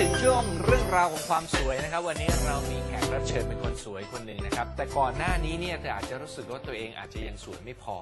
ถึงช่วงเรื่องราวของความสวยนะครับ วันนี้เรามีแขกรับเชิญเป็นคนสวยคนหนึ่งนะครับ แต่ก่อนหน้านี้เนี่ยเธออาจจะรู้สึกว่าตัวเองอาจจะยังสวยไม่พอ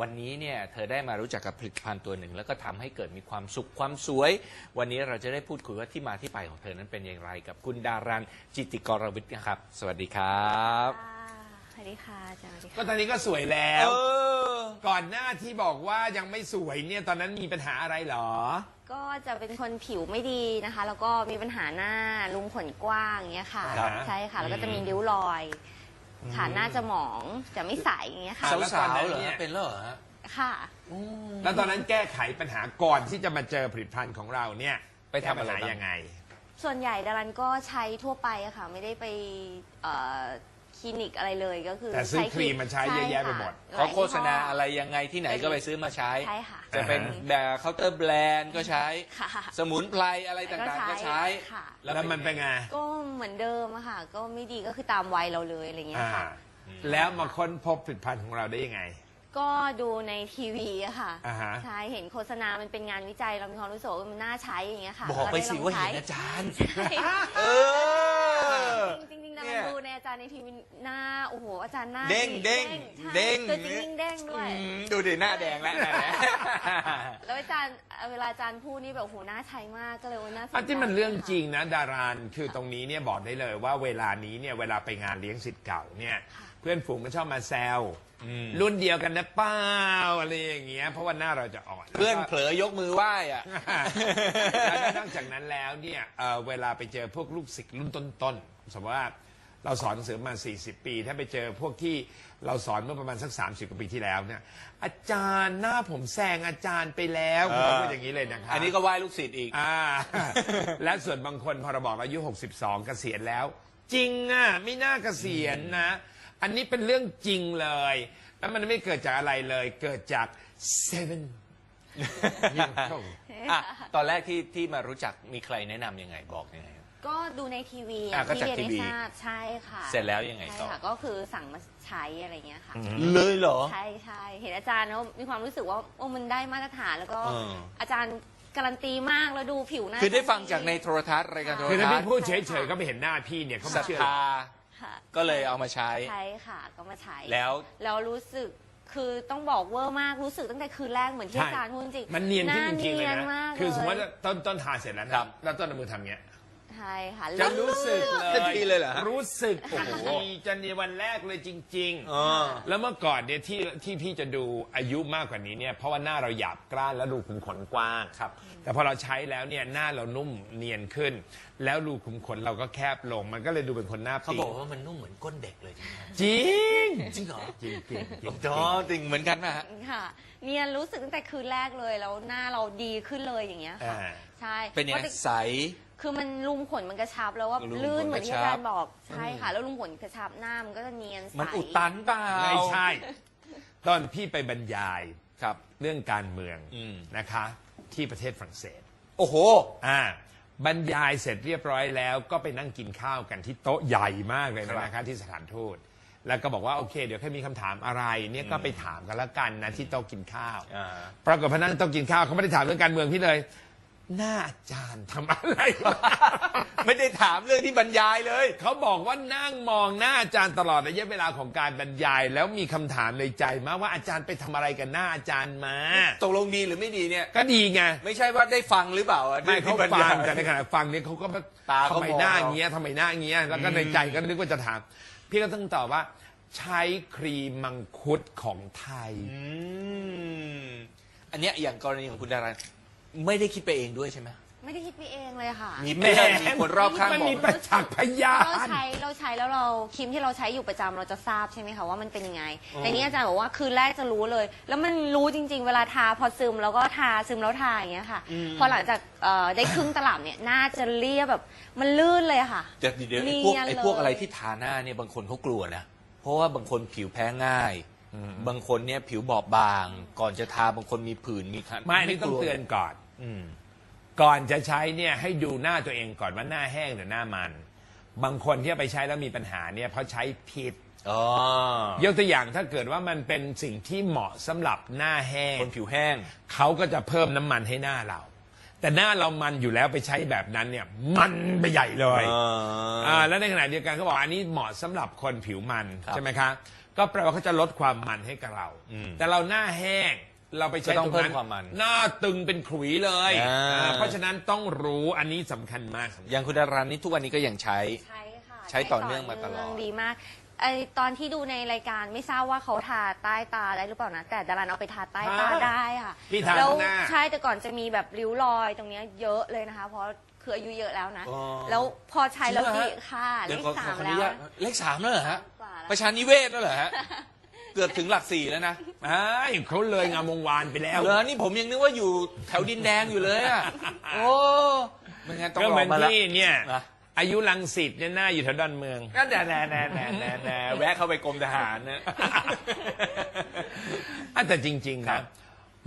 วันนี้เนี่ยเธอได้มารู้จักกับผลิตภัณฑ์ตัวหนึ่ง แล้วก็ทำให้เกิดมีความสุขความสวย วันนี้เราจะได้พูดคุยว่าที่มาที่ไปของเธอนั้นเป็นอย่างไร กับคุณดารันจิตติกรวิทย์นะครับ สวัสดีครับ สวัสดีค่ะอาจารย์สวัสดีก็ค่ะตอนนี้ก็สวยแล้ว เออ ก่อนหน้าที่บอกว่ายังไม่สวยเนี่ยตอนนั้นมีปัญหาอะไรเหรอ ก็จะเป็นคนผิวไม่ดีนะคะ แล้วก็มีปัญหาหน้าลุมขนกว้างอย่างเงี้ยค่ะ ครับใช่ค่ะ แล้วก็จะมีริ้วรอยค่ะหน้าจะหมองจะไม่ใสอย่างเงี้ยค่ะอะแล้วตสาอนวนั้ๆนเหรอเนี่ยเป็นแล้วเหรอฮะค่ะแล้วตอนนั้นแก้ไขปัญหาก่อนที่จะมาเจอผลิตภัณฑ์ของเราเนี่ยไปทำอะไรแก้ปัญหาบ้างยังไง ส่วนใหญ่ดารันก็ใช้ทั่วไปอะค่ะ ไม่ได้ไปเอ่อ คลินิกอะไรเลยก็คือแต่ซื้อใช้ครีมมาใช้เยอะแยะไปหมดใช่ค่ะเขาโฆษณาอะไรยังไงที่ไหนก็ไปซื้อมาใช้ ใช่ค่ะ จะเป็นแบบเคาน์เตอร์แบรนด์ก็ใช้ ค่ะสมุนไพรอะไรต่างๆก็ใช้ ค่ะ แล้วมันเป็นไงก็เหมือนเดิมอะค่ะ ก็ไม่ดีก็คือตามวัยเราเลยอะไรเงี้ยอ่าค่ะ แล้วมาค้นพบผลิตภัณฑ์ของเราได้ยังไง ก็ดูในทีวีอะค่ะอ่าฮะ ใช่เห็นโฆษณา มันเป็นงานวิจัยเรามีความรู้สึกว่ามันน่าใช้อย่างเงี้ยค่ะบอกไปสิว่าเห็นแล้อาจารย์ได้ลองเออใช้จริงๆจริงๆ นะเนี่มันย ดูในอาจารย์ในทีวีหน้าโอ้โหอาจารย์หน้าเด้งเด้งใช่เด้งตัวจริงยิ่งเด้งด้วย อืมดูดิหน้าแดงแล้วนะ แล้วอาจารย์เวลาอาจารย์พูดนี่แบบโอ้โหน่าใช้มากก็เลยว่าน่าสนใจอันที่มันเรื่องจริงนะดารานคือตรงนี้เนี่ยบอกได้เลยว่าเวลานี้เนี่ยเวลาไปงานเลี้ยงสิทธิ์เก่าเนี่ยเพื่อนฝูงก็ชอบมาแซวอืม รุ่นเดียวกันนะเป้าอะไรอย่างเงี้ยเพราะว่าหน้าเราจะอ่อนเพื่อนเผลอยกมือไหว้อะ แล้วก็นอกจากนั้นแล้วเนี่ยเอ่อเวลาไปเจอพวกลูกศิษย์รุ่นต้นๆสมมติว่า เราสอนหนังสือมา 40 ปี ถ้าไปเจอพวกที่เราสอนเมื่อประมาณสัก 30กว่าปีที่แล้วเนี่ยอาจารย์หน้าผมแซงอาจารย์ไปแล้วเอผมอพูดอย่างนี้เลยนะครับอันนี้ก็ไหว้ลูกศิษย์อีก อ่า และส่วนบางคนพอเราบอกอายุ 62 เกษียณแล้ว จริงอะไม่น่าเกษียณนะ อันนี้เป็นเรื่องจริงเลย แล้วมันไม่เกิดจากอะไรเลย เกิดจากเซเว่น อะตอนแรกที่ที่มารู้จักมีใครแนะนำยังไงบอกยังไง ก็ดูในทีวีอะก็ที่จากเรียนทีวี ให้ทราบใช่ค่ะเสร็จแล้วยังไงต่อใช่ค่ะ ก็คือสั่งมาใช้อะไรเงี้ยค่ะ เลยเหรอ ใช่ใช่เห็นอาจารย์แล้วมีความรู้สึกว่าโอ้มันได้มาตรฐานแล้วก็เอออาจารย์การันตีมากแล้วดูผิวหน้าคือได้ฟังจากในโทรทัศน์รายการโทรคือถ้าทัพี่ศน์พูดเฉยๆก็ไม่เห็นหน้าพี่เนี่ยเขาศรัไม่ทเชื่อธาค่ะก็เลยเอามาใช้ ใช่ค่ะก็มาใช้แล้ว แล้วรู้สึกคือต้องบอกเวอร์มากรู้สึกตั้งแต่คืนแรกเหมือนที่ใช่อาจารย์พูดจริงมันเนียนขึ้นจริงๆเลยหานะมากคือสมมติเลว่ายต้นต้นทาเสร็จแล้วครันะบแล้วต้นเอามือทำเงี้ย ใช่ค่ะ จะรู้สึกเลทันยทีเลยเหรอฮะรู้สึกโอ้โหจะในวันแรกเลยจริงเออๆแล้วเมื่อก่อนเนี่ยที่ที่พี่จะดูอายุมากกว่านี้เนี่ยเพราะว่าหน้าเราหยาบกร้านแล้วรูขุมขนกว้างครับ แต่พอเราใช้แล้วเนี่ยหน้าเรานุ่มเนียนขึ้น แล้วรูขุมขนเราก็แคบลง มันก็เลยดูเป็นคนหน้าเขาปีบอกว่ามันนุ่มเหมือนก้นเด็กเลยใช่ไหมจริงจริงเหรอจริงจริงจริงจอจริงเหมือนกันนะฮะ ค่ะเนียนรู้สึกตั้งแต่คืนแรกเลยแล้วหน้าเราดีขึ้นเลยอย่างเงี้ยค่ะอ่า ใช่เป็นยังไงพราะใส คือมันลุมขนมันกระชับแล้วว่าลุมขนลื่นเหมือนที่กระชับอาจารย์บอกใช่ค่ะ แล้วลุมขนกระชับหน้ามันก็จะเนียนใส มันอุดตันเปล่าไม่ใช่ ตอนพี่ไปบรรยายครับ เรื่องการเมืองอืม นะคะ ที่ประเทศฝรั่งเศส โอ้โห อ่าบรรยายเสร็จเรียบร้อยแล้ว ก็ไปนั่งกินข้าวกันที่โต๊ะใหญ่มากเลยครับ นะคะที่สถานทูตแล้วก็บอกว่าโอเค เดี๋ยวแค่มีคำถามอะไรเนี่ยก็ไปถามกันแล้วกันนะที่โต๊ะกินข้าว อ่า ปรากฏพอนั่งโต๊ะกินข้าวเขาไม่ได้ถามเรื่องการเมืองพี่เลย หน้าอาจารย์ทำอะไรวะ ไม่ได้ถามเรื่องที่บรรยายเลย เขาบอกว่านั่งมองหน้าอาจารย์ตลอดระยะเวลาของการบรรยาย แล้วมีคำถามในใจมากว่าอาจารย์ไปทำอะไรกับหน้าอาจารย์มา ตกลงดีหรือไม่ดีเนี่ย ก็ดีไง ไม่ใช่ว่าได้ฟังหรือเปล่าอะไม่เขาที่บรรฟัยางยแต่ในขณะฟังเนี่ยเขาก็ตาเขาทำไมมองหน้าเราอย่างเงี้ยทำไมหน้าอย่างเงี้ย แล้วก็ในใจก็นึกว่าจะถาม พี่ก็ต้องตอบว่า ใช้ครีมมังคุดของไทย อืมอันเนี้ยอย่างกรณีของคุณดารัน ไม่ได้คิดไปเองด้วยใช่ไหมไม่ได้คิดไปเองเลยค่ะ มีเพื่อนมีคนรอบข้างมันบอกมีประจักษ์พยาเราน ใช้เราใช้แล้วเราครีมที่เราใช้อยู่ประจำเราจะทราบใช่ไหมคะว่ามันเป็นยังไงอ๋อแต่นี้อาจารย์บอกว่าคืนแรกจะรู้เลย แล้วมันรู้จริง ๆ เวลาทาพอซึมแล้วก็ทาซึมแล้วทาอย่างเงี้ยค่ะพอหลังจากเอ่อได้ครึ่งตลับเนี่ยหน้าจะเรียบแบบมันลื่นเลยอะค่ะแต่เดี๋ยวไอ้เนีพวกยนไอ้พวกเลย อะไรที่ทาหน้าเนี่ยบางคนเขากลัวนะ เพราะว่าบางคนผิวแพ้ง่าย บางคนเนี่ยผิวบอบบาง ก่อนจะทาบางคนมีผื่นมีคันไม่อันนี่ต้องกลัว เตือนก่อนอืม ก่อนจะใช้เนี่ยให้ดูหน้าตัวเองก่อนว่าหน้าแห้งหรือหน้ามัน บางคนที่เอาไปใช้แล้วมีปัญหาเนี่ยเพราะใช้ผิดอ๋อยกตัวอย่างถ้าเกิดว่ามันเป็นสิ่งที่เหมาะสำหรับหน้าแห้งคนผิวแห้งเขาก็จะเพิ่มน้ำมันให้หน้าเรา แต่หน้าเรามันอยู่แล้วไปใช้แบบนั้นเนี่ย มันไปใหญ่เลยอ่าอ่าแล้วในขณะเดียวกันเขาบอกอันนี้เหมาะสำหรับคนผิวมันครับใช่ไหมคะก็แปลว่าเขาจะลดความมันให้กับเราอืมแต่เราหน้าแห้ง เราไปใช้ก็ต้องตรงเพิ่นั้มนความมันหน้าตึงเป็นขลุยเลยอ่า อ่าเพราะฉะนั้นต้องรู้อันนี้สำคัญมากสำคัญ อย่างคุณดารานี่ทุกวันนี้ก็ยังใช้ ใช่ค่ะใช้ต่อเนื่องมาตลอด ดีมากไอตอนที่ดูในรายการไม่ทราบว่าเขาทาใต้ตาได้หรือเปล่านะ แต่ดารันเอาไปทาใต้ตาฮะได้ค่ะพี่ทาแล้วข้างหน้า ใช่แต่ก่อนจะมีแบบริ้วรอยตรงเนี้ยเยอะเลยนะคะ เพราะคืออายุเยอะแล้วนะ อ๋อ แล้วพอใช้แล้วจริดีงเหรอฮะค่ะเลเดี๋ยวขขอสาขอมอแล้นุว ญาตเลขสามแล้วเหรอฮะ กว่าแล้ว ประชานิเวศแล้วเหรอฮะ เกือบถึงหลักสี่แล้วนะอ้ายเขาเลยงามวงวานไปแล้ว เหรอนี่ผมยังนึกว่าอยู่แถวดินแดงอยู่เลยอะโอ้ไม่งั้นต้องก็รเหอมือนมาละ ที่เนี่ย นะ อายุลังสิตเนี่ยหน้าอยู่แถวดอนเมือง นั่นแน่แน่แน่แน่แน่แน่แวะเข้าไปกรมทหารนะ อะแต่จริงๆครันะบ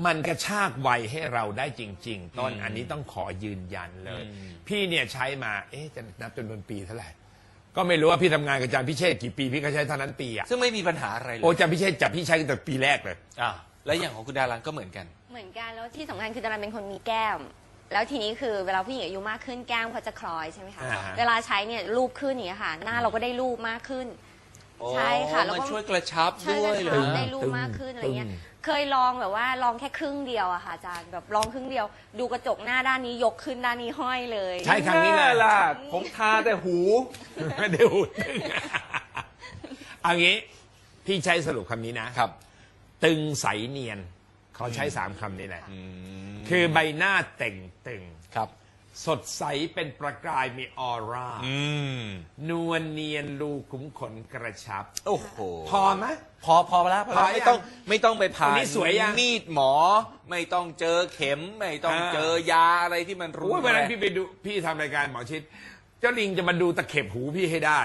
มันกระชากวัยให้เราได้จริง ๆ ต้นอืมอันนี้ต้องขอยืนยันเลยอืมพี่เนี่ยใช้มา เอ๊ะจะนับจำนวนปีเท่าไหร่ ก็ไม่รู้ว่าพี่ทำงานกับอาจารย์พิเชษกี่ปีพี่ก็ใช้เท่านั้นปีอะซึ่งไม่มีปัญหาอะไรเลโอ้ยอาจารย์พิเชษจับพี่ใช้ตั้งแต่ปีแรกเลย อะแล้วอย่างของคุณดารันก็เหมือนกัน เหมือนกันแล้วที่สำคัญคือดารันเป็นคนมีแก้ม แล้วทีนี้คือเวลาผู้หญิงอายุมากขึ้นแก้มเขาจะคล้อยใช่ไหมคะอ่าฮะ เวลาใช้เนี่ยรูปขึ้นอย่างเงี้ยค่ะ หน้าเราก็ได้รูปมากขึ้น ใช่ค่ะแล้วก็ มันช่วยกระชับใช่ด้วยจะเหรอ ทำได้รูปมากขึ้นอะไรเงี้ยเคยลองแบบว่าลองแค่ครึ่งเดียวอะค่ะอาจารย์แบบลองครึ่งเดียว ดูกระจกหน้าด้านนี้ยกขึ้นด้านนี้ห้อยเลย ใช่ครั้งนี้เลยแล่ะ ผมทาแต่หู เดี๋ยวเอางี้พี่ใช้สรุปคำนี้นะ ครับ ตึงใสเนียน เขาใช้สามคำนี้แหละ คือใบหน้าเต่งตึงครับ สดใสเป็นประกายมีออร่า อืม นวลเนียนรูขุมขนกระชับ โอ้โห พอไหม พอพอแล้วพอพอแล้วยังไม่ต้องไม่ต้องไปผ่าวันนนี้สวยยัง มีดหมอ ไม่ต้องเจอเข็ม ไม่ต้องอ่าเจอยาอะไรที่มันรุนโอ้ยวันนั้นแรงพี่ไปดูพี่ทำรายการหมอชิด เจ้าลิงจะมาดูตะเข็บหูพี่ให้ได้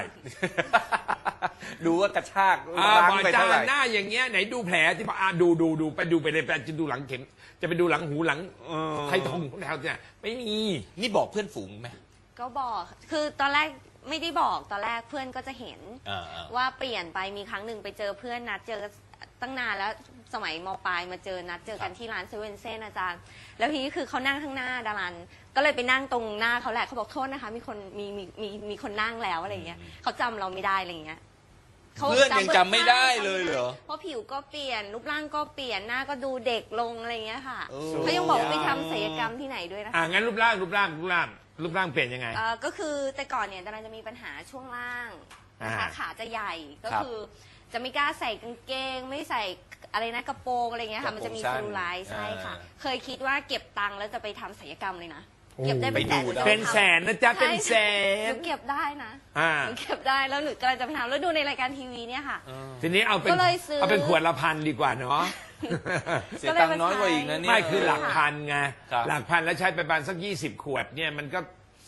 ดูว่ากระชากอ่าล้างหมอไปจาเท่าไหร่หน้าอย่างเงี้ยไหนดูแผลที่บอกอ่าดูดูดูไปดูไปเลยไปจะดูหลังเข็ม จะไปดูหลังหูหลังเออไทยทองของแถวเนี่ยไม่มีนี่บอกเพื่อนฝูงไหม ก็บอกคือตอนแรกไม่ได้บอกตอนแรกเพื่อนก็จะเห็นอ่าๆว่าเปลี่ยนไปมีครั้งหนึ่งไปเจอเพื่อนนัดเจอตั้งนานแล้วสมัยมปลายมาเจอนัดเจอกันที่ร้านเซเว่นเซนอาจารย์ แล้วทีนี้คือเขานั่งข้างหน้าดารัน ก็เลยไปนั่งตรงหน้าเขาแหละเขาบอกโทษนะคะ มีคนมีมีมีมีคนนั่งแล้วอะไรเงี้ยเขาจำเราไม่ได้อะไรเงี้ย ขาเพื่อนยังจำไม่ได้เลยเหรอ เพราะผิวก็เปลี่ยนรูปร่างก็เปลี่ยนหน้าก็ดูเด็กลงอะไรเงี้ยค่ะเออเขายังบอกว่าไปทำศัลยกรรมที่ไหนด้วยนะคะ อ่างั้นรูปร่างรูปร่างรูปร่างรูปร่างเปลี่ยนยังไง เอ่อก็คือแต่ก่อนเนี่ยดาราจะมีปัญหาช่วงล่างนะคะอ่าขาจะใหญ่ก็ครับคือจะไม่กล้าใส่กางเกง ไม่ใส่อะไรนะกระโปรงอะไรเงี้ยกค่ะระโปรงมันจะมีสั้นเซลลูไลท์ใช่ค่ะ อ่า เคยคิดว่าเก็บตังค์แล้วจะไปทำศัลยกรรมเลยนะโอ้ เก็บได้เป็นแสนไปดูหจะเป็นทำแสนนะจ๊ะ เป็นแสใช่นหนูเก็บได้นะอ่า หนูเก็บได้แล้วหนูกำลังจะไปทำแล้วดูในรายการทีวีเนี่ยค่ะ ทีนี้เอาเป็นก็เลยซื้อ เอาเป็นขวดละพันดีกว่าเนาะ เสียตังค์น้อยกว่าอีกนะเนี่ย ไม่คือหลักพันไง ครับ หลักพันแล้วใช้ไปประมาณสักยี่สิบขวดเนี่ยมันก็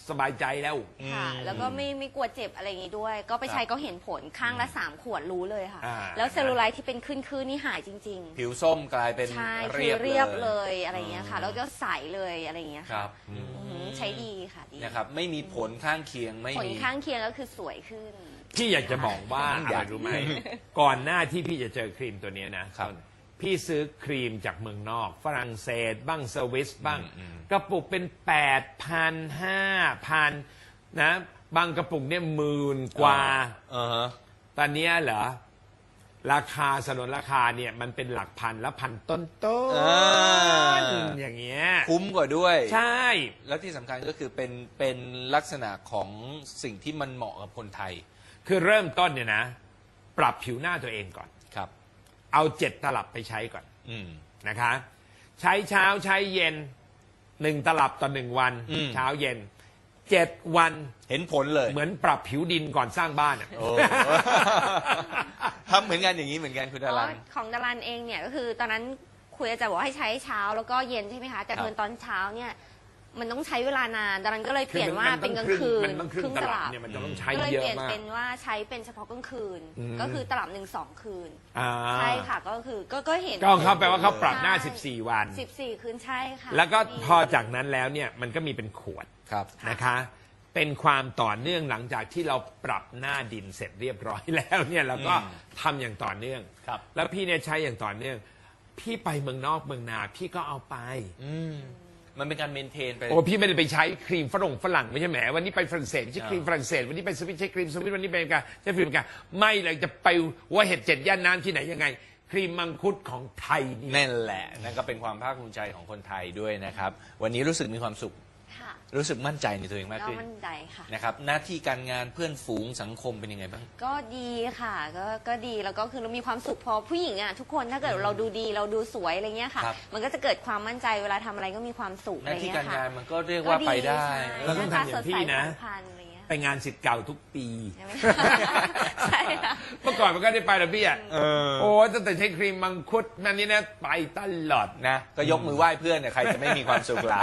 สบายใจแล้ว ค่ะ แล้วก็ไม่ไม่กลัวเจ็บอะไรอย่างงี้ด้วย ก็ไปใช้ก็เห็นผลข้างละสามขวดรู้เลยค่ะ อ่า แล้วเซลลูไลท์ที่เป็นขึ้นๆนี่หายจริง ๆ ผิวส้มกลายเป็นใช่เรีคืยอบเรียบเลเลยยอะไรอย่างเงี้ยค่ะ แล้วก็ใสเลยอะไรอย่างเงี้ยคค่ะรับอือหือใช้ดีค่ะดีนะครับ ไม่มีผลข้างเคียงไม่ผลมี ข้างเคียงก็คือสวยขึ้น พี่อยากจะบอกว่าออะไรยากรู้ไหม ก่อนหน้าที่พี่จะเจอครีมตัวเนี้ยนะครับ พี่ซื้อครีมจากเมืองนอก ฝรั่งเศส บ้างสวิสบ้างอืมกระปุกเป็นแปดพันห้าพันนะบางกระปุกเนี่ยหมื่นกว่าอ่าฮะตอนเนี้ยเหรอ ราคาสนนราคาเนี่ยมันเป็นหลักพันและพันต้นต้นอ่าอย่างเงี้ยคุ้มกว่าด้วย ใช่ แล้วที่สำคัญก็คือเป็นเป็นลักษณะของสิ่งที่มันเหมาะกับคนไทยคือเริ่มต้นเนี่ยนะ ปรับผิวหน้าตัวเองก่อน ครับ เอาเจ็ดตลับไปใช้ก่อนอืม นะคะ ใช้เช้าใช้เย็นหนึ่งตลับต่อหนึ่งวัน อืม เช้าเย็นเจ็ดวันเห็นผลเลยเหมือนปรับผิวดินก่อนสร้างบ้านอะ โอ้ ทำเหมือนกันอย่างนี้เหมือนกันคุณดารันของดารันเองเนี่ยก็คือตอนนั้นคุยอาจารย์บอกให้ใช้เช้าแล้วก็เย็นใช่ไหมคะ แต่ครับเพิ่นตอนเช้าเนี่ย มันต้องใช้เวลานานดารันก็เลยเปลี่ยนว่าคือเป็นกมัลางต้องคืนมันต้องครึ่งตลับเนี่ยมันจะต้องใช้ก็เลยเยอะเปลี่ยนมาก เป็นว่าใช้เป็นเฉพาะกลางคืน อืม ก็คือตลับหนึ่งสองคืน อ่าใช่ค่ะก็คือก็ก็เห็น ก็เขาแปลว่าเขาปรับหน้า ใช่ 14 วัน สิบสี่คืนใช่ค่ะแล้วก็ดีพอจากนั้นแล้วเนี่ยมันก็มีเป็นขวดครับ นะคะ เป็นความต่อเนื่องหลังจากที่เราปรับหน้าดินเสร็จเรียบร้อยแล้วเนี่ยเราก็อืม ทำอย่างต่อเนื่อง ครับ แล้วพี่เนี่ยใช้อย่างต่อเนื่อง พี่ไปเมืองนอกเมืองนาพี่ก็เอาไป อืม มันเป็นการเมนเทนไป โอ้พี่ไม่ได้ไปใช้ครีมฝรั่งฝรั่งไม่ใช่แหมวันนี้ไปฝรั่งเศสไม่ใช่ครีมฝรั่งเศสวันนี้ไปสวิตใช้ครีมสวิตวันนี้ไปอเมริกาใช้ครีมอเมริกาไม่เลยจะไปว่าเห็ดเจ็ดย่านน้ำที่ไหนยังไง ครีมมังคุดของไทยนี่นั่นแหละนั่นก็เป็นความภาคภูมิใจของคนไทยด้วยนะครับ วันนี้รู้สึกมีความสุขค่ะ รู้สึกมั่นใจในตัวเองมากก็ขึ้นมั่นใจค่ะ นะครับ หน้าที่การงานเพื่อนฝูงสังคมเป็นยังไงบ้าง ก็ดีค่ะก็ก็ดีแล้วก็คือเรามีความสุขพอผู้หญิงอะทุกคนถ้าเกิดเราดูดีเราดูสวยอะไรเงี้ยค่ะ ครับ มันก็จะเกิดความมั่นใจเวลาทำอะไรก็มีความสุขหอะไรน้าที่เงี้การยค่ะงานมันก็เรียกว่าไปได้ใช่เราต้องทำอย่างพี่นะหาตาสดใสผ่องพรรณอะไรเงี้ยไปงานสิทธิ์เก่าทุกปี ใช่ไหมใช่ค่ะ เมื่อก่อนมันก็ได้ไปแล้วพี่อะเออ โอ้ตั้งแต่ใช้ครีมมังคุดนั่นนี่นะไปตลอด นะ ก็ยกมือไหว้เพื่อนเนี่ยใครจะไม่มีความสุขล่ะ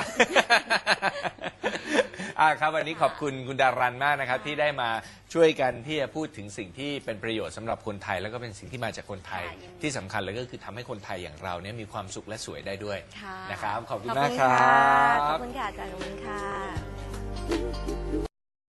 อ่าครับวันนี้ขอบคุณคุณดารันมากนะครับ ที่ได้มาช่วยกันที่จะพูดถึงสิ่งที่เป็นประโยชน์สำหรับคนไทย แล้วก็เป็นสิ่งที่มาจากคนไทยค่ะยินดีที่สำคัญเลยก็คือทำให้คนไทยอย่างเราเนี่ยมีความสุขและสวยได้ด้วยค่ะนะครับขอบคุณขอบมากคุณครัค่ะขอบ บคุณค่ะอาจารย์ขอบคุณค่ะ